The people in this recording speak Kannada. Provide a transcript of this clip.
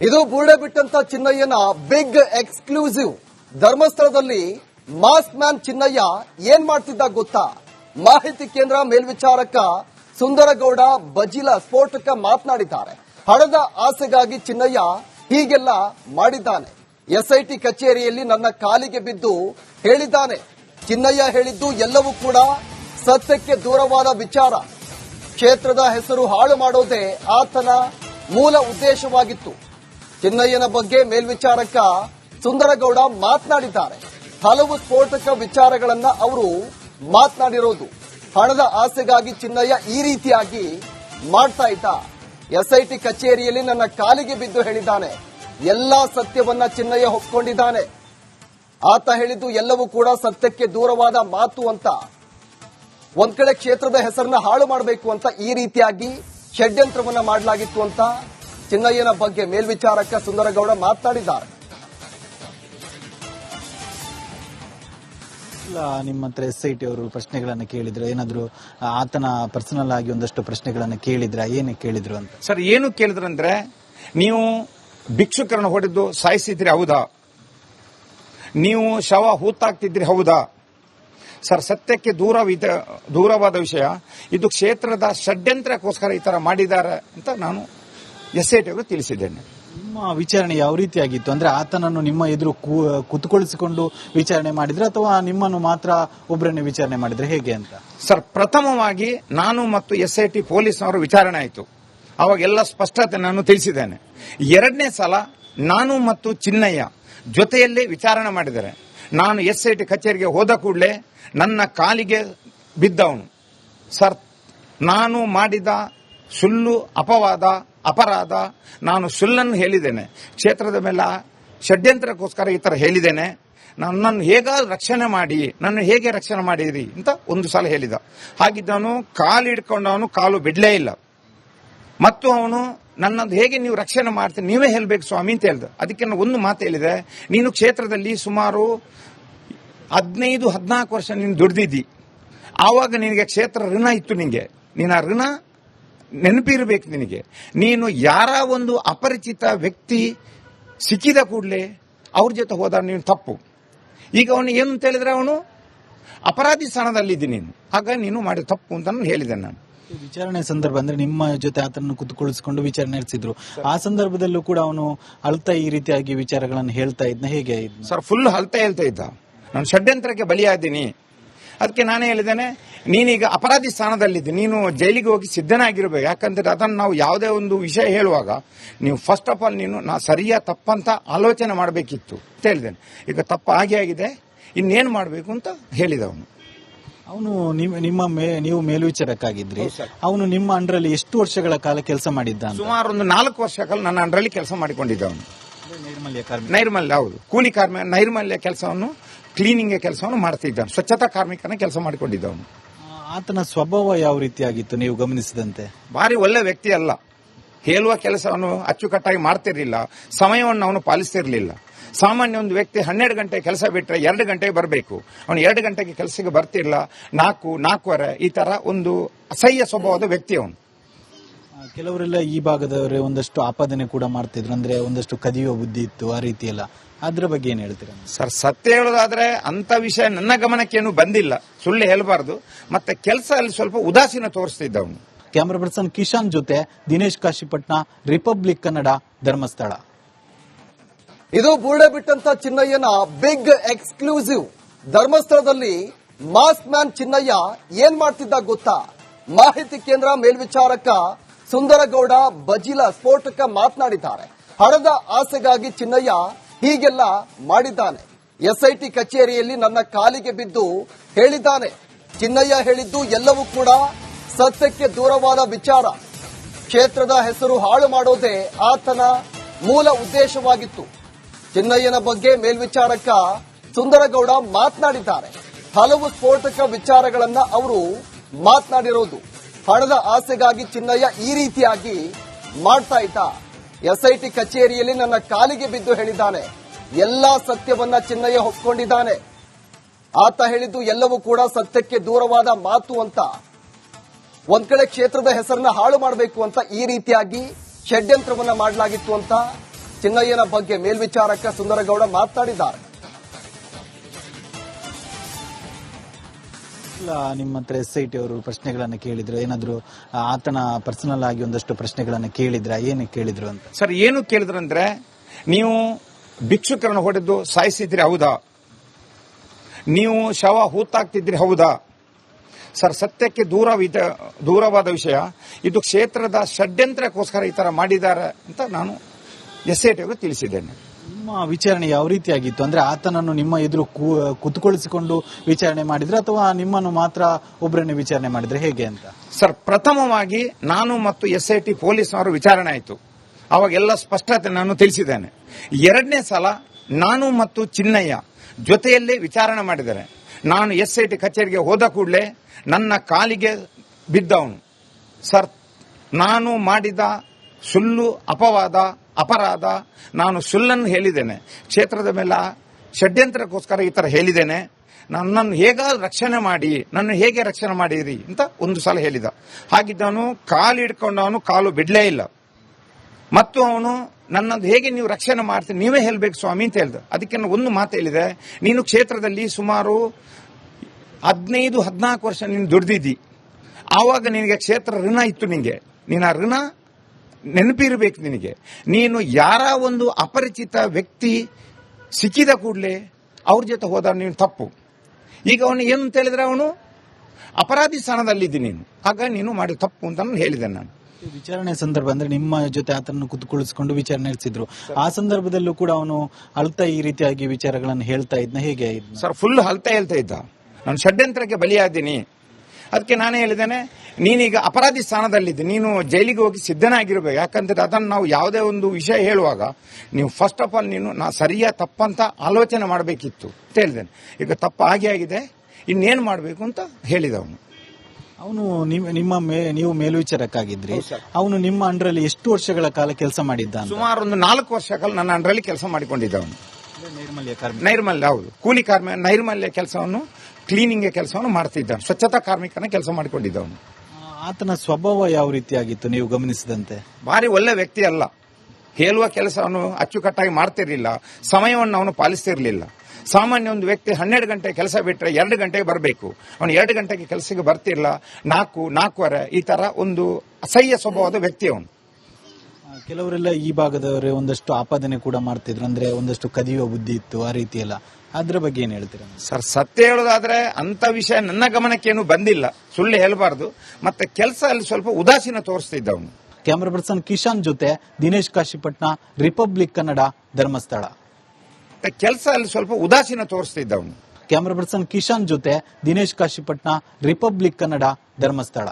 ಇದು ಬುರುಡೆ ಬಿಟ್ಟಂತ ಚಿನ್ನಯ್ಯನ ಬಿಗ್ ಎಕ್ಸ್ಕ್ಲೂಸಿವ್ ಧರ್ಮಸ್ಥಳದಲ್ಲಿ ಮಾಸ್ಕ್ ಮ್ಯಾನ್ ಚಿನ್ನಯ್ಯ ಏನ್ ಮಾಡ್ತಿದ್ದ ಗೊತ್ತಾ? ಮಾಹಿತಿ ಕೇಂದ್ರ ಮೇಲ್ವಿಚಾರಕ ಸುಂದರಗೌಡ ಬಜಿಲ ಸ್ಫೋಟಕ ಮಾತನಾಡಿದ್ದಾರೆ. ಹಣದ ಆಸೆಗಾಗಿ ಚಿನ್ನಯ್ಯ ಹೀಗೆಲ್ಲ ಮಾಡಿದ್ದಾನೆ. ಎಸ್ಐಟಿ ಕಚೇರಿಯಲ್ಲಿ ನನ್ನ ಕಾಲಿಗೆ ಬಿದ್ದು ಹೇಳಿದ್ದಾನೆ. ಚಿನ್ನಯ್ಯ ಹೇಳಿದ್ದು ಎಲ್ಲವೂ ಕೂಡ ಸತ್ಯಕ್ಕೆ ದೂರವಾದ ವಿಚಾರ. ಕ್ಷೇತ್ರದ ಹೆಸರು ಹಾಳು ಮಾಡೋದೇ ಆತನ ಮೂಲ ಉದ್ದೇಶವಾಗಿತ್ತು. ಚಿನ್ನಯ್ಯನ ಬಗ್ಗೆ ಮೇಲ್ವಿಚಾರಕ ಸುಂದರಗೌಡ ಮಾತನಾಡಿದ್ದಾರೆ. ಹಲವು ಸ್ಫೋಟಕ ವಿಚಾರಗಳನ್ನ ಅವರು ಮಾತನಾಡಿರೋದು. ಹಣದ ಆಸೆಗಾಗಿ ಚಿನ್ನಯ್ಯ ಈ ರೀತಿಯಾಗಿ ಮಾಡ್ತಾ ಇದ್ದ. ಎಸ್ಐಟಿ ಕಚೇರಿಯಲ್ಲಿ ನನ್ನ ಕಾಲಿಗೆ ಬಿದ್ದು ಹೇಳಿದ್ದಾನೆ. ಎಲ್ಲಾ ಸತ್ಯವನ್ನ ಚಿನ್ನಯ್ಯ ಹೊಕ್ಕೊಂಡಿದ್ದಾನೆ ಆತ ಹೇಳಿದ್ದು ಎಲ್ಲವೂ ಕೂಡ ಸತ್ಯಕ್ಕೆ ದೂರವಾದ ಮಾತು ಅಂತ. ಒಂದ್ ಕಡೆ ಕ್ಷೇತ್ರದ ಹೆಸರನ್ನ ಹಾಳು ಮಾಡಬೇಕು ಅಂತ ಈ ರೀತಿಯಾಗಿ ಷಡ್ಯಂತ್ರವನ್ನ ಮಾಡಲಾಗಿತ್ತು ಅಂತ. ಚಿನ್ನಯ್ಯನ ಬಗ್ಗೆ ಮೇಲ್ವಿಚಾರಕ ಸುಂದರಗೌಡ ಮಾತನಾಡಿದ್ದಾರೆ. ಇಲ್ಲ ನಿಮ್ಮ ಹತ್ರ ಎಸ್ ಐ ಟಿ ಅವರು ಪ್ರಶ್ನೆಗಳನ್ನ ಕೇಳಿದ್ರು. ಏನಾದ್ರು ಆತನ ಪರ್ಸನಲ್ ಆಗಿ ಒಂದಷ್ಟು ಪ್ರಶ್ನೆಗಳನ್ನ ಕೇಳಿದ್ರ? ಏನು ಕೇಳಿದ್ರು ಅಂತ? ಸರ್ ಏನು ಕೇಳಿದ್ರಂದ್ರೆ ನೀವು ಭಿಕ್ಷುಕರನ್ನು ಹೊಡೆದು ಸಾಯಿಸಿದ್ರಿ ಹೌದಾ? ನೀವು ಶವ ಹೂತಾಕ್ತಿದ್ರಿ ಹೌದಾ? ಸರ್ ಸತ್ಯಕ್ಕೆ ದೂರವಿದ ದೂರವಾದ ವಿಷಯ ಇದು ಕ್ಷೇತ್ರದ ಷಡ್ಯಂತ್ರಕ್ಕೋಸ್ಕರ ಈ ತರ ಮಾಡಿದ್ದಾರೆ ಅಂತ ನಾನು ಎಸ್ ಐ ಟಿ ಅವರು ತಿಳಿಸಿದ್ದೇನೆ. ನಿಮ್ಮ ವಿಚಾರಣೆ ಯಾವ ರೀತಿಯಾಗಿತ್ತು? ಅಂದ್ರೆ ಆತನನ್ನು ನಿಮ್ಮ ಎದುರು ಕುತ್ಕೊಳಿಸಿಕೊಂಡು ವಿಚಾರಣೆ ಮಾಡಿದ್ರೆ ಅಥವಾ ನಿಮ್ಮನ್ನು ಮಾತ್ರ ಒಬ್ಬರನ್ನೇ ವಿಚಾರಣೆ ಮಾಡಿದ್ರೆ ಹೇಗೆ ಅಂತ? ಸರ್ ಪ್ರಥಮವಾಗಿ ನಾನು ಮತ್ತು ಎಸ್ ಐ ಟಿ ಪೊಲೀಸ್ನವರು ವಿಚಾರಣೆ ಆಯಿತು. ಅವಾಗೆಲ್ಲ ಸ್ಪಷ್ಟತೆ ನಾನು ತಿಳಿಸಿದ್ದೇನೆ. ಎರಡನೇ ಸಲ ನಾನು ಮತ್ತು ಚಿನ್ನಯ್ಯ ಜೊತೆಯಲ್ಲೇ ವಿಚಾರಣೆ ಮಾಡಿದರೆ. ನಾನು ಎಸ್ ಐ ಟಿ ಕಚೇರಿಗೆ ಹೋದ ಕೂಡಲೇ ನನ್ನ ಕಾಲಿಗೆ ಬಿದ್ದವನು. ಸರ್ ನಾನು ಮಾಡಿದ ಸುಳ್ಳು ಅಪವಾದ ಅಪರಾಧ. ನಾನು ಸುಳ್ಳನ್ನು ಹೇಳಿದ್ದೇನೆ. ಕ್ಷೇತ್ರದ ಮೇಲೆ ಷಡ್ಯಂತ್ರಕ್ಕೋಸ್ಕರ ಈ ಥರ ಹೇಳಿದ್ದೇನೆ. ನನ್ನನ್ನು ಹೇಗ ರಕ್ಷಣೆ ಮಾಡಿ ನನ್ನ ಹೇಗೆ ರಕ್ಷಣೆ ಮಾಡಿರಿ ಅಂತ ಒಂದು ಸಲ ಹೇಳಿದ. ಹಾಗಿದ್ದವನು ಕಾಲು ಹಿಡ್ಕೊಂಡವನು ಕಾಲು ಬಿಡಲೇ ಇಲ್ಲ. ಮತ್ತು ಅವನು ನನ್ನದು ಹೇಗೆ ನೀವು ರಕ್ಷಣೆ ಮಾಡ್ತೀನಿ ನೀವೇ ಹೇಳಬೇಕು ಸ್ವಾಮಿ ಅಂತ ಹೇಳ್ದೆ. ಅದಕ್ಕೆ ನಾನು ಒಂದು ಮಾತು ಹೇಳಿದೆ. ನೀನು ಕ್ಷೇತ್ರದಲ್ಲಿ ಸುಮಾರು ಹದಿನೈದು, ಹದಿನಾಲ್ಕು ವರ್ಷ ನೀನು ದುಡ್ದಿದ್ದಿ. ಆವಾಗ ನಿನಗೆ ಕ್ಷೇತ್ರ ಋಣ ಇತ್ತು ನಿನಗೆ ನೀನು ಆ ಋಣ ನೆನಪಿರಬೇಕು ನಿನಗೆ. ನೀನು ಯಾರ ಒಂದು ಅಪರಿಚಿತ ವ್ಯಕ್ತಿ ಸಿಕ್ಕಿದ ಕೂಡಲೇ ಅವ್ರ ಜೊತೆ ಹೋದ ನೀನು ತಪ್ಪು. ಈಗ ಅವನು ಏನು ಅಂತ ಹೇಳಿದ್ರೆ ಅವನು ಅಪರಾಧಿ ಸ್ಥಾನದಲ್ಲಿದ್ದೀನಿ ನೀನು. ಆಗ ನೀನು ಮಾಡಿದ ತಪ್ಪು ಅಂತ ನಾನು ಹೇಳಿದೆ ನಾನು. ವಿಚಾರಣೆ ಸಂದರ್ಭ ಅಂದ್ರೆ ನಿಮ್ಮ ಜೊತೆ ಆತನನ್ನು ಕುತ್ಕೊಳಿಸಿಕೊಂಡು ವಿಚಾರಣೆ ನಡೆಸಿದ್ರು. ಆ ಸಂದರ್ಭದಲ್ಲೂ ಕೂಡ ಅವನು ಅಳ್ತಾ ಈ ರೀತಿಯಾಗಿ ವಿಚಾರಗಳನ್ನು ಹೇಳ್ತಾ ಇದ್ನ. ಹೇಗೆ? ಸರ್ ಫುಲ್ ಅಳ್ತಾ ಹೇಳ್ತಾ ಇದ್ದ. ನಾನು ಷಡ್ಯಂತ್ರಕ್ಕೆ ಬಲಿಯಾದ್ದೀನಿ ಅದಕ್ಕೆ ನಾನೇ ಹೇಳಿದ್ದೇನೆ ನೀನೀಗ ಅಪರಾಧಿ ಸ್ಥಾನದಲ್ಲಿದ್ದು ನೀನು ಜೈಲಿಗೆ ಹೋಗಿ ಸಿದ್ಧನಾಗಿರ್ಬೇಕು. ಯಾಕಂದ್ರೆ ಅದನ್ನು ನಾವು ಯಾವುದೇ ಒಂದು ವಿಷಯ ಹೇಳುವಾಗ ನೀವು ಫಸ್ಟ್ ಆಫ್ ಆಲ್ ನೀನು ನಾ ಸರಿಯಾ ತಪ್ಪಂತ ಆಲೋಚನೆ ಮಾಡಬೇಕಿತ್ತು ಅಂತ ಹೇಳಿದ್ದೇನೆ. ಈಗ ತಪ್ಪು ಆಗೇ ಆಗಿದೆ ಇನ್ನೇನು ಮಾಡಬೇಕು ಅಂತ ಹೇಳಿದವನು. ಅವನು ನಿಮ್ಮ ನಿಮ್ಮ ಮೇ- ನೀವು ಮೇಲ್ವಿಚಾರಕ್ಕಾಗಿದ್ರಿ. ಅವನು ನಿಮ್ಮ ಅಂಡ್ರಲ್ಲಿ ಎಷ್ಟು ವರ್ಷಗಳ ಕಾಲ ಕೆಲಸ ಮಾಡಿದ್ದ ಸುಮಾರು ಒಂದು ನಾಲ್ಕು ವರ್ಷ ಕಾಲ ನನ್ನ ಅಂಡ್ರಲ್ಲಿ ಕೆಲಸ ಮಾಡಿಕೊಂಡಿದ್ದ ಅವನು ನೈರ್ಮಲ್ಯ ಕಾರ್ಮಿಕ. ನೈರ್ಮಲ್ಯ ಹೌದು. ಕೂಲಿ ಕಾರ್ಮಿಕ ನೈರ್ಮಲ್ಯ ಕೆಲಸವನ್ನು ಕ್ಲೀನಿಂಗ್ ಕೆಲಸವನ್ನು ಮಾಡ್ತಿದ್ದಾನೆ ಸ್ವಚ್ಛತಾ ಕಾರ್ಮಿಕನ ಕೆಲಸ ಮಾಡಿಕೊಂಡಿದ್ದವನು. ಆತನ ಸ್ವಭಾವ ಯಾವ ರೀತಿಯಾಗಿತ್ತು ನೀವು ಗಮನಿಸಿದಂತೆ? ಭಾರಿ ಒಳ್ಳೆ ವ್ಯಕ್ತಿ ಅಲ್ಲ. ಹೇಳುವ ಕೆಲಸವನ್ನು ಅಚ್ಚುಕಟ್ಟಾಗಿ ಮಾಡ್ತಿರ್ಲಿಲ್ಲ. ಸಮಯವನ್ನು ಅವನು ಪಾಲಿಸ್ತಿರ್ಲಿಲ್ಲ. ಸಾಮಾನ್ಯ ಒಂದು ವ್ಯಕ್ತಿ ಹನ್ನೆರಡು ಗಂಟೆ ಕೆಲಸ ಬಿಟ್ಟರೆ ಎರಡು ಗಂಟೆಗೆ ಬರಬೇಕು. ಅವನು ಎರಡು ಗಂಟೆಗೆ ಕೆಲಸಕ್ಕೆ ಬರ್ತಿಲ್ಲ ನಾಲ್ಕು ನಾಲ್ಕೂವರೆ ಈ ತರ ಒಂದು ಅಸಹ್ಯ ಸ್ವಭಾವದ ವ್ಯಕ್ತಿ ಅವನು. ಕೆಲವರೆಲ್ಲ ಈ ಭಾಗದವರೇ ಒಂದಷ್ಟು ಆಪಾದನೆ ಕೂಡ ಮಾಡ್ತಿದ್ರು ಅಂದ್ರೆ ಒಂದಷ್ಟು ಕದಿಯುವ ಬುದ್ಧಿ ಇತ್ತು ಆ ರೀತಿ ಎಲ್ಲ ಅದ್ರ ಬಗ್ಗೆ ಏನ್ ಹೇಳ್ತೀರಾ? ಸರ್ ಸತ್ಯ ಹೇಳೋದಾದ್ರೆ ಅಂತ ವಿಷಯ ನನ್ನ ಗಮನಕ್ಕೇನು ಬಂದಿಲ್ಲ. ಸುಳ್ಳು ಹೇಳಬಾರ್ದು. ಮತ್ತೆ ಕೆಲಸ ಅಲ್ಲಿ ಸ್ವಲ್ಪ ಉದಾಸೀನ ತೋರಿಸ್ತಿದ್ದ ಅವನು. ಕ್ಯಾಮರಾ ಪರ್ಸನ್ ಕಿಶಾನ್ ಜೊತೆ ದಿನೇಶ್ ಕಾಶಿಪಟ್ನ ರಿಪಬ್ಲಿಕ್ ಕನ್ನಡ ಧರ್ಮಸ್ಥಳ. ಇದು ಬೂಡೆ ಬಿಟ್ಟಂತ ಚಿನ್ನಯ್ಯನ ಬಿಗ್ ಎಕ್ಸ್ಕ್ಲೂಸಿವ್. ಧರ್ಮಸ್ಥಳದಲ್ಲಿ ಮಾಸ್ಕ್ ಮ್ಯಾನ್ ಚಿನ್ನಯ್ಯ ಏನ್ ಮಾಡ್ತಿದ್ದ ಗೊತ್ತಾ? ಮಾಹಿತಿ ಕೇಂದ್ರ ಮೇಲ್ವಿಚಾರಕ ಸುಂದರಗೌಡ ಬಜಿಲ ಸ್ಫೋಟಕ ಮಾತನಾಡಿದ್ದಾರೆ. ಹಣದ ಆಸೆಗಾಗಿ ಚಿನ್ನಯ್ಯ ಹೀಗೆಲ್ಲ ಮಾಡಿದ್ದಾನೆ. ಎಸ್ಐಟಿ ಕಚೇರಿಯಲ್ಲಿ ನನ್ನ ಕಾಲಿಗೆ ಬಿದ್ದು ಹೇಳಿದ್ದಾನೆ. ಚಿನ್ನಯ್ಯ ಹೇಳಿದ್ದು ಎಲ್ಲವೂ ಕೂಡ ಸತ್ಯಕ್ಕೆ ದೂರವಾದ ವಿಚಾರ. ಕ್ಷೇತ್ರದ ಹೆಸರು ಹಾಳು ಮಾಡೋದೇ ಆತನ ಮೂಲ ಉದ್ದೇಶವಾಗಿತ್ತು. ಚಿನ್ನಯ್ಯನ ಬಗ್ಗೆ ಮೇಲ್ವಿಚಾರಕ ಸುಂದರಗೌಡ ಮಾತನಾಡಿದ್ದಾರೆ. ಹಲವು ಸ್ಫೋಟಕ ವಿಚಾರಗಳನ್ನ ಅವರು ಮಾತನಾಡಿರೋದು. ಹಣದ ಆಸೆಗಾಗಿ ಚಿನ್ನಯ್ಯ ಈ ರೀತಿಯಾಗಿ ಮಾಡ್ತಾ ಇದ್ದ. ಎಸ್ಐಟಿ ಕಚೇರಿಯಲ್ಲಿ ನನ್ನ ಕಾಲಿಗೆ ಬಿದ್ದು ಹೇಳಿದ್ದಾನೆ. ಎಲ್ಲಾ ಸತ್ಯವನ್ನ ಚಿನ್ನಯ್ಯ ಹೊಕ್ಕೊಂಡಿದ್ದಾನೆ ಆತ ಹೇಳಿದ್ದು ಎಲ್ಲವೂ ಕೂಡ ಸತ್ಯಕ್ಕೆ ದೂರವಾದ ಮಾತು ಅಂತ. ಒಂದ್ ಕಡೆ ಕ್ಷೇತ್ರದ ಹೆಸರನ್ನ ಹಾಳು ಮಾಡಬೇಕು ಅಂತ ಈ ರೀತಿಯಾಗಿ ಷಡ್ಯಂತ್ರವನ್ನ ಮಾಡಲಾಗಿತ್ತು ಅಂತ ಚಿನ್ನಯ್ಯನ ಬಗ್ಗೆ ಮೇಲ್ವಿಚಾರಕ ಸುಂದರಗೌಡ ಮಾತನಾಡಿದ್ದಾರೆ ನಿಮ್ಮ ಹತ್ರ ಎಸ್ ಐ ಟಿ ಅವರು ಪ್ರಶ್ನೆಗಳನ್ನ ಕೇಳಿದ್ರು. ಏನಾದ್ರು ಆತನ ಪರ್ಸನಲ್ ಆಗಿ ಒಂದಷ್ಟು ಪ್ರಶ್ನೆಗಳನ್ನ ಕೇಳಿದ್ರ? ಏನು ಕೇಳಿದ್ರು ಅಂತ? ಸರ್, ಏನು ಕೇಳಿದ್ರು ಅಂದ್ರೆ ನೀವು ಭಿಕ್ಷುಕರನ್ನು ಹೊಡೆದು ಸಾಯಿಸಿದ್ರಿ ಹೌದಾ? ನೀವು ಶವ ಹೂತಾಕ್ತಿದ್ರಿ ಹೌದಾ? ಸರ್, ಸತ್ಯಕ್ಕೆ ದೂರ ದೂರವಾದ ವಿಷಯ. ಇದು ಕ್ಷೇತ್ರದ ಷಡ್ಯಂತ್ರಕ್ಕೋಸ್ಕರ ಈ ತರ ಮಾಡಿದ್ದಾರೆ ಅಂತ ನಾನು ಎಸ್ ಐ ಟಿಗೆ ತಿಳಿಸಿದ್ದೇನೆ. ನಿಮ್ಮ ವಿಚಾರಣೆ ಯಾವ ರೀತಿಯಾಗಿತ್ತು? ಅಂದ್ರೆ ಆತನನ್ನು ನಿಮ್ಮ ಎದುರು ಕುತ್ಕೊಳಿಸಿಕೊಂಡು ವಿಚಾರಣೆ ಮಾಡಿದ್ರೆ ಅಥವಾ ನಿಮ್ಮನ್ನು ಮಾತ್ರ ಒಬ್ಬರನ್ನೇ ವಿಚಾರಣೆ ಮಾಡಿದ್ರೆ ಹೇಗೆ ಅಂತ? ಸರ್, ಪ್ರಥಮವಾಗಿ ನಾನು ಮತ್ತು ಎಸ್ ಐ ಟಿ ಪೊಲೀಸ್ನವರು ವಿಚಾರಣೆ ಆಯಿತು. ಅವಾಗೆಲ್ಲ ಸ್ಪಷ್ಟತೆ ನಾನು ತಿಳಿಸಿದ್ದೇನೆ. ಎರಡನೇ ಸಲ ನಾನು ಮತ್ತು ಚಿನ್ನಯ್ಯ ಜೊತೆಯಲ್ಲೇ ವಿಚಾರಣೆ ಮಾಡಿದ್ದಾರೆ. ನಾನು ಎಸ್ ಐ ಟಿ ಕಚೇರಿಗೆ ಹೋದ ಕೂಡಲೇ ನನ್ನ ಕಾಲಿಗೆ ಬಿದ್ದವನು. ಸರ್, ನಾನು ಮಾಡಿದ ಸುಳ್ಳು ಅಪವಾದ, ಅಪರಾಧ, ನಾನು ಸುಳ್ಳನ್ನು ಹೇಳಿದ್ದೇನೆ. ಕ್ಷೇತ್ರದ ಮೇಲೆ ಷಡ್ಯಂತ್ರಕ್ಕೋಸ್ಕರ ಈ ಥರ ಹೇಳಿದ್ದೇನೆ. ನನ್ನನ್ನು ಹೇಗ ರಕ್ಷಣೆ ಮಾಡಿ, ನನ್ನ ಹೇಗೆ ರಕ್ಷಣೆ ಮಾಡಿರಿ ಅಂತ ಒಂದು ಸಲ ಹೇಳಿದ. ಹಾಗಿದ್ದವನು ಕಾಲು ಹಿಡ್ಕೊಂಡವನು ಕಾಲು ಬಿಡಲೇ ಇಲ್ಲ. ಮತ್ತು ಅವನು ನನ್ನದು ಹೇಗೆ ನೀವು ರಕ್ಷಣೆ ಮಾಡ್ತೀನಿ ನೀವೇ ಹೇಳ್ಬೇಕು ಸ್ವಾಮಿ ಅಂತ ಹೇಳ್ದ. ಅದಕ್ಕೆ ಒಂದು ಮಾತು ಹೇಳಿದೆ. ನೀನು ಕ್ಷೇತ್ರದಲ್ಲಿ ಸುಮಾರು ಹದಿನೈದು, ಹದಿನಾಲ್ಕು ವರ್ಷ ನೀನು ದುಡ್ದಿದ್ದಿ. ಆವಾಗ ನಿನಗೆ ಕ್ಷೇತ್ರ ಋಣ ಇತ್ತು ನಿನಗೆ ನೀನು ಆ ಋಣ ನೆನಪಿರಬೇಕು ನಿನಗೆ. ನೀನು ಯಾರ ಒಂದು ಅಪರಿಚಿತ ವ್ಯಕ್ತಿ ಸಿಕ್ಕಿದ ಕೂಡಲೇ ಅವ್ರ ಜೊತೆ ಹೋದ ನೀನು ತಪ್ಪು. ಈಗ ಅವನು ಏನು ಅಂತ ಹೇಳಿದ್ರೆ ಅವನು ಅಪರಾಧಿ ಸ್ಥಾನದಲ್ಲಿದ್ದೀನಿ ನೀನು. ಆಗ ನೀನು ಮಾಡಿ ತಪ್ಪು ಅಂತ ನಾನು ಹೇಳಿದೆ ನಾನು. ವಿಚಾರಣೆ ಸಂದರ್ಭ ಅಂದ್ರೆ ನಿಮ್ಮ ಜೊತೆ ಆತನನ್ನು ಕುತ್ಕೊಳಿಸಿಕೊಂಡು ವಿಚಾರಣೆ ನಡೆಸಿದ್ರು. ಆ ಸಂದರ್ಭದಲ್ಲೂ ಕೂಡ ಅವನು ಅಳ್ತಾ ಈ ರೀತಿಯಾಗಿ ವಿಚಾರಗಳನ್ನು ಹೇಳ್ತಾ ಇದ್ನ. ಹೇಗೆ? ಸರ್ ಫುಲ್ ಅಳ್ತಾ ಹೇಳ್ತಾ ಇದ್ದ. ನಾನು ಷಡ್ಯಂತ್ರಕ್ಕೆ ಬಲಿಯಾದ್ದೀನಿ. ಅದಕ್ಕೆ ನಾನೇ ಹೇಳಿದ್ದೇನೆ ನೀನೀಗ ಅಪರಾಧಿ ಸ್ಥಾನದಲ್ಲಿದ್ದು. ನೀನು ಜೈಲಿಗೆ ಹೋಗಿ ಸಿದ್ಧನಾಗಿರ್ಬೇಕು. ಯಾಕಂದ್ರೆ ಅದನ್ನು ನಾವು ಯಾವುದೇ ಒಂದು ವಿಷಯ ಹೇಳುವಾಗ ನೀವು ಫಸ್ಟ್ ಆಫ್ ಆಲ್ ನೀನು ನಾ ಸರಿಯಾ ತಪ್ಪಂತ ಆಲೋಚನೆ ಮಾಡಬೇಕಿತ್ತು. ಅಂತ ಹೇಳಿದ್ದೇನೆ ಈಗ ತಪ್ಪು ಆಗಿ ಆಗಿದೆ. ಇನ್ನೇನು ಮಾಡಬೇಕು ಅಂತ ಹೇಳಿದ ಅವನು ಅವನು ನಿಮ್ಮ ಮೇ- ನೀವು ಮೇಲ್ವಿಚಾರಕ್ಕಾಗಿದ್ರಿ. ಅವನು ನಿಮ್ಮ ಅಂಡ್ರಲ್ಲಿ ಎಷ್ಟು ವರ್ಷಗಳ ಕಾಲ ಕೆಲಸ ಮಾಡಿದ್ದ ಸುಮಾರು ಒಂದು ನಾಲ್ಕು ವರ್ಷಗಳ ನನ್ನ ಅಂಡ್ರಲ್ಲಿ ಕೆಲಸ ಮಾಡಿಕೊಂಡಿದ್ದ ಅವನು ನೈರ್ಮಲ್ಯ ಕಾರ್ಮಿಕ. ನೈರ್ಮಲ್ಯ ಹೌದು. ಕೂಲಿ ಕಾರ್ಮಿಕ ನೈರ್ಮಲ್ಯ ಕೆಲಸವನ್ನು ಕ್ಲೀನಿಂಗ್ ಕೆಲಸವನ್ನು ಮಾಡ್ತಿದ್ದ ಸ್ವಚ್ಛತಾ ಕಾರ್ಮಿಕನ ಕೆಲಸ ಮಾಡಿಕೊಂಡಿದ್ದವನು. ಆತನ ಸ್ವಭಾವ ಯಾವ ರೀತಿಯಾಗಿತ್ತು ನೀವು ಗಮನಿಸಿದಂತೆ? ಭಾರಿ ಒಳ್ಳೆ ವ್ಯಕ್ತಿ ಅಲ್ಲ. ಹೇಳುವ ಕೆಲಸವನ್ನು ಅಚ್ಚುಕಟ್ಟಾಗಿ ಮಾಡ್ತಿರ್ಲಿಲ್ಲ. ಸಮಯವನ್ನು ಅವನು ಪಾಲಿಸ್ತಿರ್ಲಿಲ್ಲ. ಸಾಮಾನ್ಯ ಒಂದು ವ್ಯಕ್ತಿ ಹನ್ನೆರಡು ಗಂಟೆ ಕೆಲಸ ಬಿಟ್ಟರೆ ಎರಡು ಗಂಟೆಗೆ ಬರಬೇಕು. ಅವನು ಎರಡು ಗಂಟೆಗೆ ಕೆಲಸಕ್ಕೆ ಬರ್ತಿಲ್ಲ. ನಾಲ್ಕು, ನಾಲ್ಕುವರೆ ಈ ತರ ಒಂದು ಅಸಹ್ಯ ಸ್ವಭಾವದ ವ್ಯಕ್ತಿ ಅವನು. ಕೆಲವರೆಲ್ಲ ಈ ಭಾಗದವರೇ ಒಂದಷ್ಟು ಆಪಾದನೆ ಕೂಡ ಮಾಡ್ತಿದ್ರು. ಅಂದ್ರೆ ಒಂದಷ್ಟು ಕದಿಯುವ ಬುದ್ಧಿ ಇತ್ತು ಆ ರೀತಿ ಎಲ್ಲ ಅದ್ರ ಬಗ್ಗೆ ಏನ್ ಹೇಳ್ತೀರಾ? ಸರ್ ಸತ್ಯ ಹೇಳೋದಾದ್ರೆ ಅಂತ ವಿಷಯ ನನ್ನ ಗಮನಕ್ಕೇನು ಬಂದಿಲ್ಲ. ಸುಳ್ಳು ಹೇಳಬಾರ್ದು. ಮತ್ತೆ ಕೆಲಸ ಅಲ್ಲಿ ಸ್ವಲ್ಪ ಉದಾಸೀನ ತೋರಿಸ್ತಿದ್ದ ಅವನು. ಕ್ಯಾಮರಾ ಪರ್ಸನ್ ಕಿಶಾನ್ ಜೊತೆ ದಿನೇಶ್ ಕಾಶಿಪಟ್ನ ರಿಪಬ್ಲಿಕ್ ಕನ್ನಡ ಧರ್ಮಸ್ಥಳ. ಕೆಲಸ ಅಲ್ಲಿ ಸ್ವಲ್ಪ ಉದಾಸೀನ ತೋರಿಸ್ತಿದ್ದ ಅವನು. ಕ್ಯಾಮರಾ ಪರ್ಸನ್ ಕಿಶಾನ್ ಜೊತೆ ದಿನೇಶ್ ಕಾಶಿಪಟ್ನ ರಿಪಬ್ಲಿಕ್ ಕನ್ನಡ ಧರ್ಮಸ್ಥಳ.